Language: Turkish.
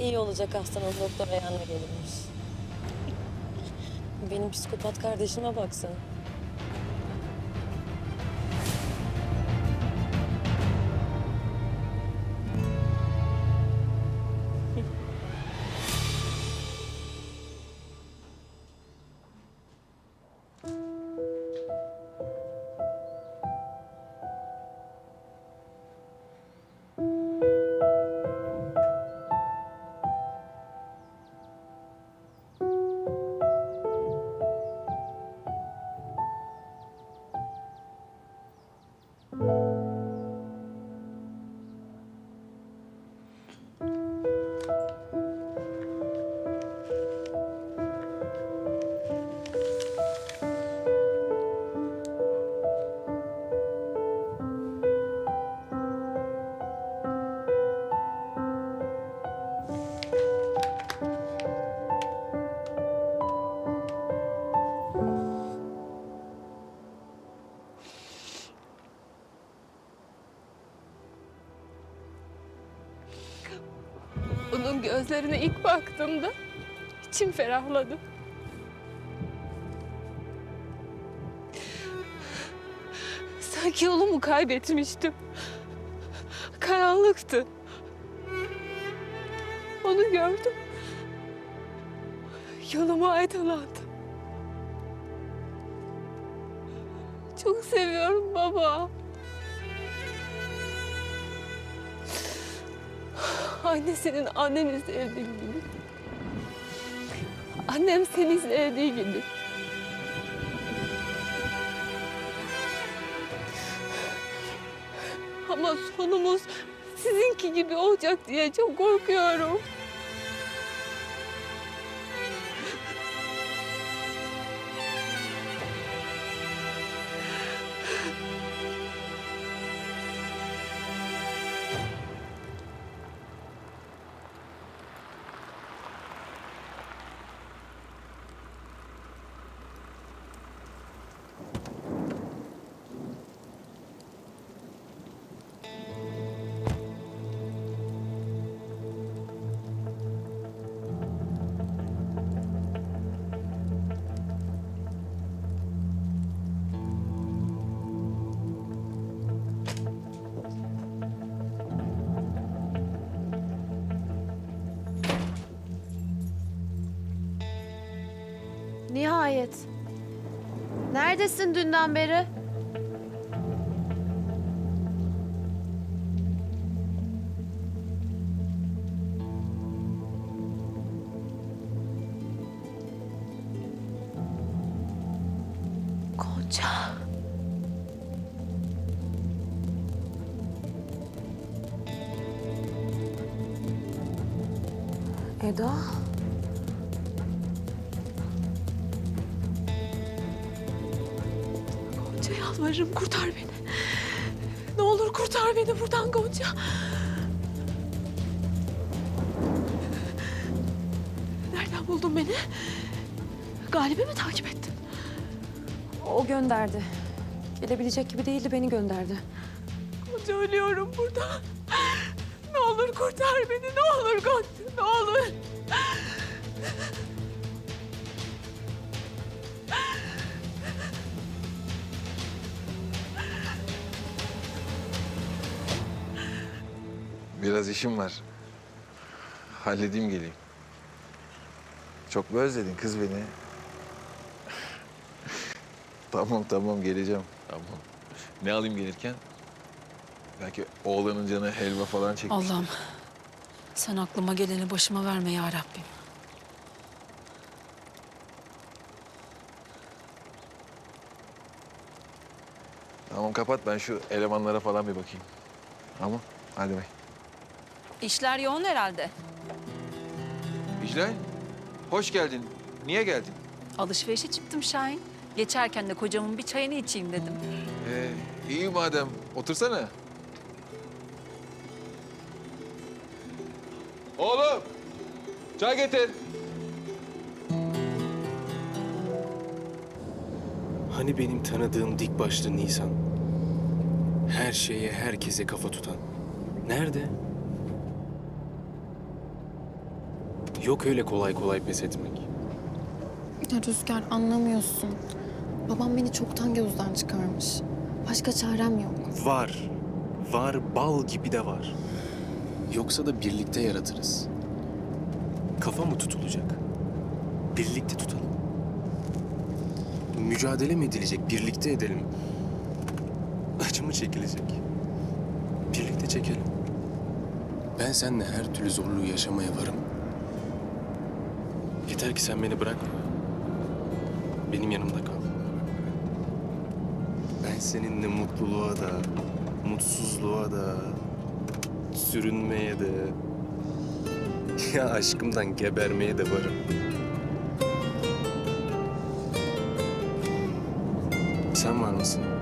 İyi olacak hastanın doktor ayağına gelirmiş. Benim psikopat kardeşime baksana. Gözlerine ilk baktığımda içim ferahladı. Sanki yolumu kaybetmiştim. Karanlıktı. Onu gördüm. Yolumu aydınlandı. Çok seviyorum baba. Annesinin annemi sevdiği gibi. Annem seni sevdiği gibi. Ama sonumuz sizinki gibi olacak diye çok korkuyorum. Nihayet. Neredesin dünden beri? Gonca. Eda. Gonca yalvarırım kurtar beni. Ne olur kurtar beni buradan Gonca. Nereden buldun beni? Galip'i mi takip ettin? O gönderdi. Gelebilecek gibi değildi, beni gönderdi. Gonca ölüyorum burada. Ne olur kurtar beni. Ne olur Gonca. Ne olur. Biraz işim var. Halledeyim geleyim. Çok mu özledin kız beni? tamam tamam geleceğim. Tamam. Ne alayım gelirken? Belki oğlanın canı helva falan çekmiş. Allah'ım sen aklıma geleni başıma verme ya Rabbim. Tamam kapat ben şu elemanlara falan bir bakayım. Tamam hadi bay. İşler yoğun herhalde. İclal, hoş geldin. Niye geldin? Alışverişe çıktım Şahin. Geçerken de kocamın bir çayını içeyim dedim. Ee, iyi madem. Otursana. Oğlum, çay getir. Hani benim tanıdığım dik başlı Nisan? Her şeye, herkese kafa tutan. Nerede? Yok öyle kolay kolay pes etmek. Ya Rüzgar anlamıyorsun. Babam beni çoktan gözden çıkarmış. Başka çarem yok. Var. Var, bal gibi de var. Yoksa da birlikte yaratırız. Kafa mı tutulacak? Birlikte tutalım. Mücadele mi edilecek? Birlikte edelim. Acı mı çekilecek? Birlikte çekelim. Ben seninle her türlü zorluğu yaşamaya varım. Yeter ki sen beni bırakma. Benim yanımda kal. Ben seninle mutluluğa da, mutsuzluğa da, sürünmeye de, ya aşkımdan gebermeye de varım. Sen var mısın?